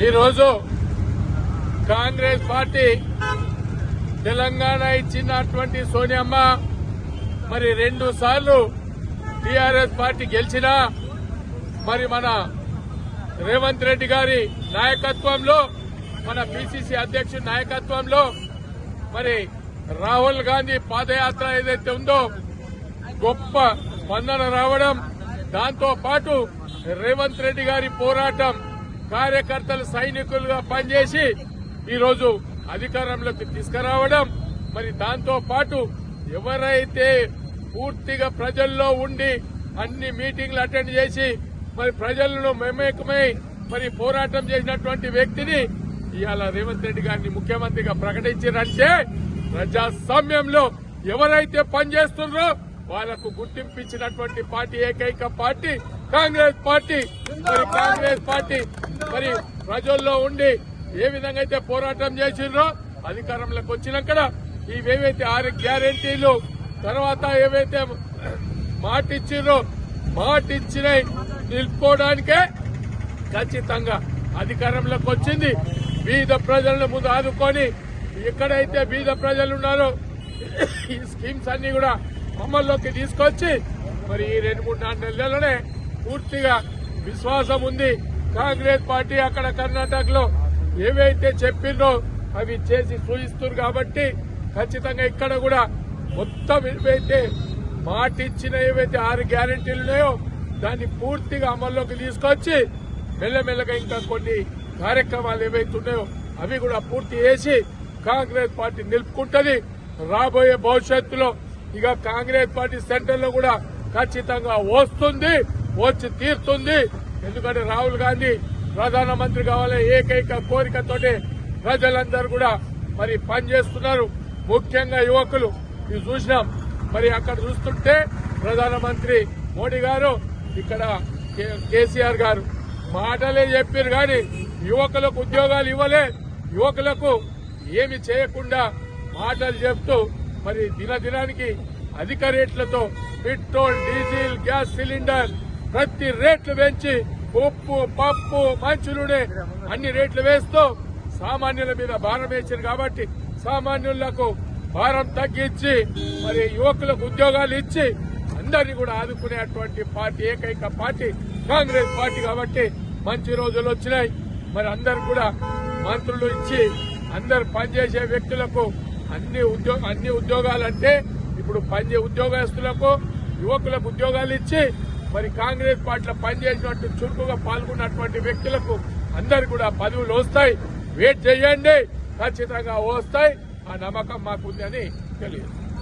ఈరోజు కాంగ్రెస్ పార్టీ తెలంగాణ ఇచ్చినటువంటి సోనియమ్మ మరి రెండు సార్లు టీఆర్ఎస్ పార్టీ గెలిచినా మరి మన రేవంత్ రెడ్డి గారి నాయకత్వంలో మన పిసిసి అధ్యక్షుడి నాయకత్వంలో మరి రాహుల్ గాంధీ పాదయాత్ర ఏదైతే ఉందో గొప్ప స్పందన రావడం దాంతో పాటు రేవంత్ రెడ్డి గారి పోరాటం కార్యకర్తలు సైనికులుగా పనిచేసి ఈరోజు అధికారంలోకి తీసుకురావడం. మరి దాంతో పాటు ఎవరైతే పూర్తిగా ప్రజల్లో ఉండి అన్ని మీటింగ్లు అటెండ్ చేసి మరి ప్రజలను మమేకమై మరి పోరాటం చేసినటువంటి వ్యక్తిని ఇవాళ రేవంత్ రెడ్డి గారిని ముఖ్యమంత్రిగా ప్రకటించారంటే ప్రజాస్వామ్యంలో ఎవరైతే పనిచేస్తున్నారో వాళ్ళకు గుర్తింపించినటువంటి పార్టీ ఏకైక పార్టీ కాంగ్రెస్ పార్టీ. మరి కాంగ్రెస్ పార్టీ మరి ప్రజల్లో ఉండి ఏ విధంగా అయితే పోరాటం చేసిండ్రో అధికారంలోకి వచ్చినాక ఇవేవైతే ఆరు గ్యారెంటీలు తర్వాత ఏవైతే మాట ఇచ్చిండ్రో మాట ఇచ్చినవి నిలుపుకోవడానికే ఖచ్చితంగా అధికారంలోకి వచ్చింది. బీద ప్రజలను ముందు ఆదుకొని ఎక్కడైతే బీద ప్రజలు ఉన్నారో ఈ స్కీమ్స్ అన్ని కూడా అమల్లోకి తీసుకొచ్చి మరి ఈ రెండు మూడు నాలుగు నెలల్లోనే పూర్తిగా విశ్వాసం ఉంది. కాంగ్రెస్ పార్టీ అక్కడ కర్ణాటకలో ఏవైతే చెప్పిందో అవి చేసి చూయిస్తారు కాబట్టి ఖచ్చితంగా ఇక్కడ కూడా మొత్తం ఏవైతే మాట ఇచ్చిన ఏవైతే ఆరు గ్యారెంటీలు ఉన్నాయో దాన్ని పూర్తిగా అమల్లోకి తీసుకొచ్చి మెల్లమెల్లగా ఇంకా కొన్ని కార్యక్రమాలు ఏవైతే ఉన్నాయో అవి కూడా పూర్తి చేసి కాంగ్రెస్ పార్టీ నిలుపుకుంటుంది. రాబోయే భవిష్యత్తులో ఇక కాంగ్రెస్ పార్టీ సెంటర్లో కూడా ఖచ్చితంగా వస్తుంది వచ్చి తీరుతుంది. ఎందుకంటే రాహుల్ గాంధీ ప్రధానమంత్రి కావాలనే ఏకైక కోరికతోటి ప్రజలందరూ కూడా మరి పనిచేస్తున్నారు. ముఖ్యంగా యువకులు. ఇది చూసినాం. మరి అక్కడ చూస్తుంటే ప్రధానమంత్రి మోడీ గారు ఇక్కడ కే- కేసీఆర్ గారు మాటలే చెప్పారు కానీ యువకులకు ఉద్యోగాలు ఇవ్వలే. యువకులకు ఏమి చేయకుండా మాటలు చెప్తూ మరి దినదినానికి అధిక రేట్లతో పెట్రోల్ డీజిల్ గ్యాస్ సిలిండర్ ప్రతి రేట్లు పెంచి ఉప్పు పప్పు మంచులుడే అన్ని రేట్లు వేస్తూ సామాన్యుల మీద భారం వేసింది కాబట్టి సామాన్యులకు భారం తగ్గించి మరి యువకులకు ఉద్యోగాలు ఇచ్చి అందరినీ కూడా ఆదుకునేటువంటి పార్టీ ఏకైక పార్టీ కాంగ్రెస్ పార్టీ కాబట్టి మంచి రోజులు వచ్చినాయి. మరి అందరు కూడా మంత్రులు ఇచ్చి అందరు పనిచేసే వ్యక్తులకు అన్ని ఉద్యోగ అన్ని ఉద్యోగాలంటే ఇప్పుడు పనిచే ఉద్యోగస్తులకు యువకులకు ఉద్యోగాలు ఇచ్చి మరి కాంగ్రెస్ పార్టీలో పనిచేసినట్టు చురుకుగా పాల్గొన్నటువంటి వ్యక్తులకు అందరు కూడా పదవులు వస్తాయి. వెయిట్ చేయండి. ఖచ్చితంగా వస్తాయి. ఆ నమ్మకం మాకుందని తెలియదు